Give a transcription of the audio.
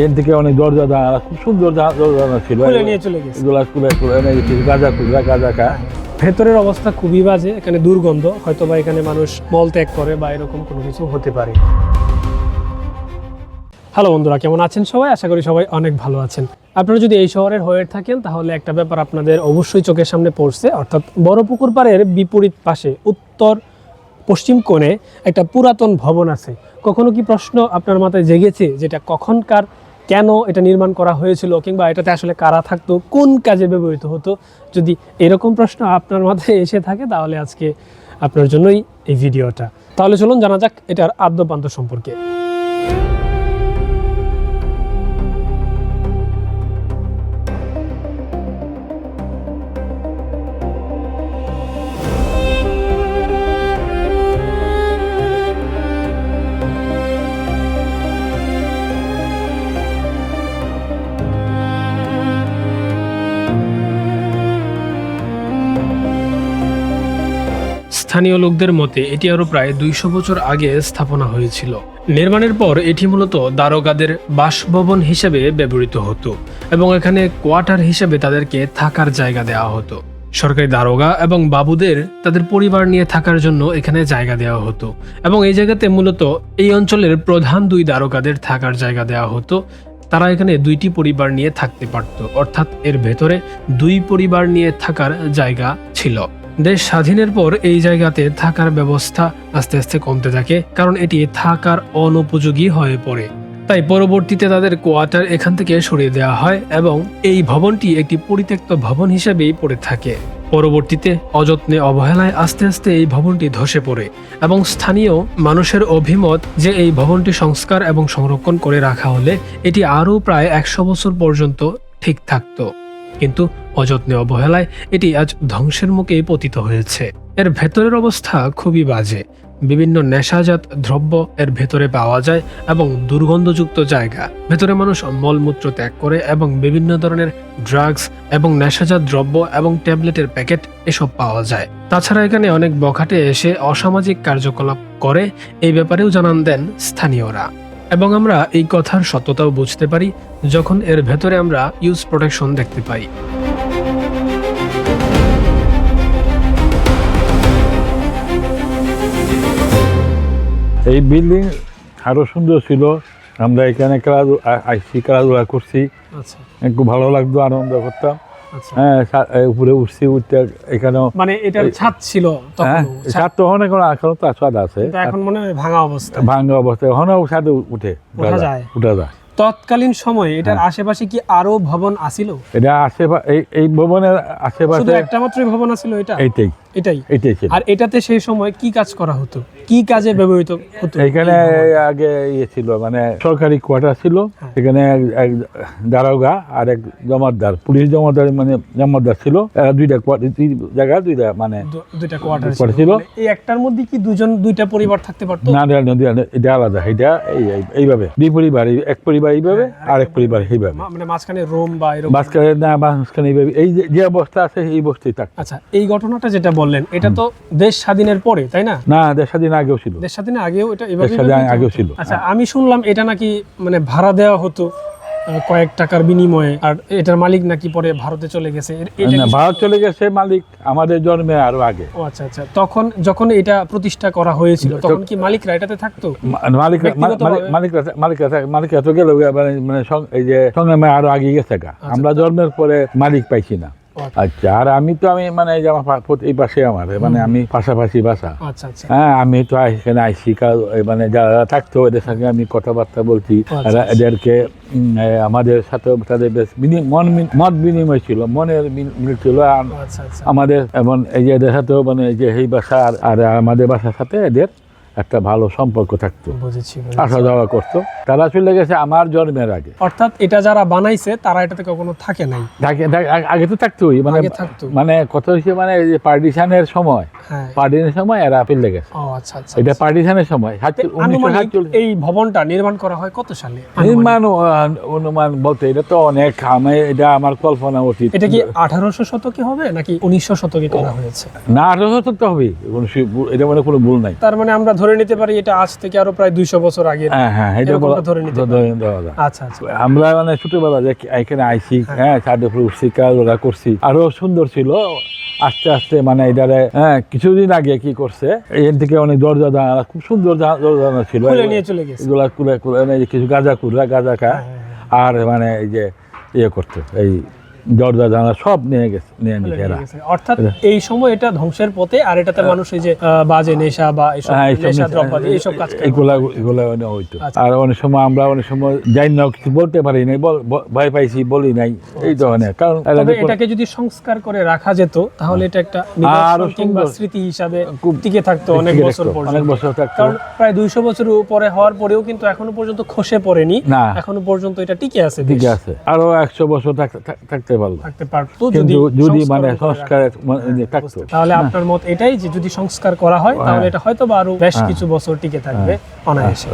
এর থেকে অনেক দরজা জানালা খুব সুন্দর দরজা ছিল। নিয়ে চলে গেছে। এগুলা খুলে খুলে এনে গেছি গাঁজা খুচরা গাঁজা খা। ভেতরের অবস্থা খুবই বাজে এখানে দুর্গন্ধ হয়তো বা এখানে মানুষ মল ত্যাগ করে বা এরকম কোনো কিছু হতে পারে। হ্যালো বন্ধুরা কেমন আছেন সবাই? আশা করি সবাই অনেক ভালো আছেন। আপনারা যদি এই শহরের হয়ে থাকেন তাহলে একটা ব্যাপার আপনাদের অবশ্যই চোখের সামনে পড়ছে অর্থাৎ বড় পুকুর পাড়ের বিপরীত পাশে উত্তর পশ্চিম কোণে একটা পুরাতন ভবন আছে। কখনো কি প্রশ্ন আপনার মাথায় জেগেছে যেটা কখনকার কেন এটা নির্মাণ করা হয়েছিল কিংবা এটাতে আসলে কারা থাকতো, কোন কাজে ব্যবহৃত হতো? যদি এরকম প্রশ্ন আপনার মাথায় এসে থাকে তাহলে আজকে আপনার জন্যই এই ভিডিওটা। তাহলে চলুন জানা যাক এটার আদ্যপান্ত সম্পর্কে। স্থানীয় লোকদের মতে, এটি আরও প্রায় দুইশো বছর আগে স্থাপনা হয়েছিল। নির্মাণের পর এটি মূলত দারোগাদের বাসভবন হিসেবে ব্যবহৃত হতো এবং এখানে কোয়ার্টার হিসেবে তাদেরকে থাকার জায়গা দেওয়া হতো। সরকারি দারোগা এবং বাবুদের তাদের পরিবার নিয়ে থাকার জন্য এখানে জায়গা দেওয়া হতো এবং এই জায়গাতে মূলত এই অঞ্চলের প্রধান দুই দারোগাদের থাকার জায়গা দেওয়া হতো। তারা এখানে দুইটি পরিবার নিয়ে থাকতে পারত, অর্থাৎ এর ভেতরে দুই পরিবার নিয়ে থাকার জায়গা ছিল। দেশ স্বাধীনের পর এই জায়গাতে থাকার ব্যবস্থা আস্তে আস্তে কমতে থাকে, কারণ এটি থাকার অনুপযোগী হয়ে পড়ে। তাই পরবর্তীতে তাদের কোয়ার্টার এখান থেকে সরিয়ে দেওয়া হয় এবং এই ভবনটি একটি পরিত্যক্ত ভবন হিসেবেই পড়ে থাকে। পরবর্তীতে অযত্নে অবহেলায় আস্তে আস্তে এই ভবনটি ধসে পড়ে এবং স্থানীয় মানুষের অভিমত যে এই ভবনটি সংস্কার এবং সংরক্ষণ করে রাখা হলে এটি আরও প্রায় একশো বছর পর্যন্ত ঠিক থাকতো। কিন্তু অযত্নে অবহেলায় এটি আজ ধ্বংসের মুখে পতিত হয়েছে। এর ভেতরের অবস্থা খুবই বাজে। বিভিন্ন নেশাজাত দ্রব্য এর ভেতরে পাওয়া যায় এবং দুর্গন্ধযুক্ত জায়গা। ভেতরে মানুষ মলমূত্র ত্যাগ করে এবং বিভিন্ন ধরনের ড্রাগস এবং নেশাজাত দ্রব্য এবং ট্যাবলেটের প্যাকেট এসব পাওয়া যায়। তাছাড়া এখানে অনেক বখাটে এসে অসামাজিক কার্যকলাপ করে। এই ব্যাপারেও জানান দেন স্থানীয়রা। এবং আমরা এই কথার সত্যতাও বুঝতে পারি যখন এর ভেতরে আমরা ইউজ প্রোটেকশন দেখতে পাই। এই বিল্ডিং আরও সুন্দর ছিল। আমরা এখানে খেলাধুলা আইসি খেলাধুলা করছি। আচ্ছা। খুব ভালো লাগতো আনন্দ করতাম। আচ্ছা হ্যাঁ উপরে উঠছি উঠতে এখানেও মানে এটার ছাদ ছিল হ্যাঁ ছাদ তো অনেক এখনও তো ছাদ আছে। এখন মনে হয় ভাঙা অবস্থা। ভাঙ্গা অবস্থায় এখনও ছাদে উঠে উঠা যায়? উঠা যায়। তৎকালীন সময়ে এটার হ্যাঁ। আশেপাশে কি আরও ভবন আসিল এটা আশেপাশে এই ভবনের শুধু আশেপাশে একটা মাত্র ভবন আছিল এটা? এইটাই। এটাই। এইটাই ছিল। আর এটাতে সেই সময় কি কাজ করা হতো? কি কাজে ব্যবহৃত হতো? এখানে আগে ইয়ে ছিল মানে সরকারি কোয়ার্টার ছিল হ্যাঁ। এখানে এক- এক দারোগা আর এক জমাদার পুলিশ জমাদার মানে জমাদার ছিল। দুইটা কোয়ার্টার জায়গা দুইটা মানে দুইটা কোয়ার্টার ছিল। এই একটার মধ্যে কি দুজন দুইটা পরিবার থাকতে পারতো? না না, এটা আলাদা এটা এই এই- এইভাবে। দুই পরিবার এক পরিবার এইভাবে আর এক পরিবার এইভাবে। মানে মাঝখানে রোম বা এরকম। মাঝখানে না মাঝখানে এইভাবে এই যে- যে অবস্থা আছে এই অবস্থায় থাক আচ্ছা এই ঘটনাটা যেটা বললেন এটা তো দেশ স্বাধীনের পরে তাই না? না দেশ স্বাধীন আগেও ছিল। দেশ স্বাধীনের আগেও এটা এভাবে আগেও ছিল। আচ্ছা আমি শুনলাম এটা নাকি মানে ভাড়া দেওয়া হতো কয়েক টাকার বিনিময়ে আর এটার মালিক নাকি পরে ভারতে চলে গেছে। ভারত চলে গেছে মালিক আমাদের জন্মে আরও আগে। ও আচ্ছা আচ্ছা তখন যখন এটা প্রতিষ্ঠা করা হয়েছিল তখন কি মালিকরা এটাতে থাকতো? মালিক? মালিক মালিক মালিক এত গেল মানে মানে এই যে সংগ্রামে আরও আগে গেছে আমরা জন্মের পরে মালিক পাইছি না। আচ্ছা। আচ্ছা আর আমি তো আমি মানে এই যে আমার এই পাশে আমার মানে আমি পাশাপাশি বাসা। আচ্ছা আচ্ছা। হ্যাঁ আমি তো এখানে আইসি মানে যারা থাকতো এদের সঙ্গে আমি কথাবার্তা বলছি। এদেরকে আমাদের সাথে তাদের বেশ মন মত বিনিময় ছিল মনের মিল- ছিল। আমাদের এবং এই যে এদের সাথেও মানে এই যে এই বাসা আর- আর আমাদের বাসার সাথে এদের একটা ভালো সম্পর্ক থাকতো। আসা যাওয়া করতো। তারা চলে গেছে আমার জন্মের আগে। অর্থাৎ এটা যারা বানাইছে তারা এটাতে কখনো থাকে নাই। আগে- তো থাকতোই মানে আগে থাকতো। মানে কত হয়েছে মানে পার্টিশনের সময়। পার্টিশনের সময় এরা ফেলে গেছে ও আচ্ছা আচ্ছা এটা পার্টিশনের সময় এই ভবনটা নির্মাণ করা হয় কত সালে? নির্মাণ অনুমান বলতে এটা তো অনেক আমি এটা আমার কল্পনা অতীত। এটা কি আঠারোশো শতকে হবে নাকি উনিশশো শতকে করা হয়েছে? না আঠারোশো তো হবে। এটা মানে কোনো ভুল নাই। তার মানে আমরা ধরে নিতে পারি এটা আজ থেকে আরও প্রায় দুইশো বছর আগে হ্যাঁ হ্যাঁ এটা ধরে নিতে আচ্ছা আচ্ছা। আমরা মানে ছোটবেলা যে এখানে আইছি হ্যাঁ। উপরে উঠছি খেলাধুলা করছি আরও সুন্দর ছিল। আস্তে আস্তে মানে এটারে হ্যাঁ কিছুদিন আগে কি করছে এখান থেকে অনেক দরজা জানালা খুব সুন্দর দরজা ছিল। এগুলা কুলে কুলে কিছু গাঁজা কুড়া গাঁজা খা হ্যাঁ, হ্যাঁ, আর মানে এই যে ইয়ে করতো এই দরজা জানা সব নিয়ে গেছে নিয়ে খুলে নিছে নিয়ে এরা। অর্থাৎ এই সময় এটা ধ্বংসের পথে আর এটাতে মানুষ এই যে বাজে নেশা বা এইসব হ্যাঁ, নেশা দ্রব্যাদি এইসব কাজ করে। এগুলা এগুলা অনেক হইতো। আচ্ছা। আর অনেক সময় আমরা অনেক সময় যাই না কিছু বলতে পারি নাই ভয় পাইছি বলি নাই এই ধরনের। কারণ এরা এটাকে যদি সংস্কার করে রাখা যেত তাহলে এটা একটা নিদর্শন কিংবা স্মৃতি হিসাবে খুব টিকে থাকতো অনেক বছর পর্যন্ত। অনেক বছর থাকতো। কারণ প্রায় দুইশো বছর উপরে হওয়ার পরেও কিন্তু এখনও পর্যন্ত খসে পড়েনি। না। এখনও পর্যন্ত এটা টিকে আছে বেশ। আছে। আরও একশো বছর থাক- থাক- থাকতে পারল। থাকতে পারতো যদি যদি মানে সংস্কার মানে থাকতো। তাহলে আপনার মত এটাই যে যদি সংস্কার করা হয় তাহলে এটা হয়তো বা আরও বেশ কিছু বছর টিকে থাকবে অনায়াসে।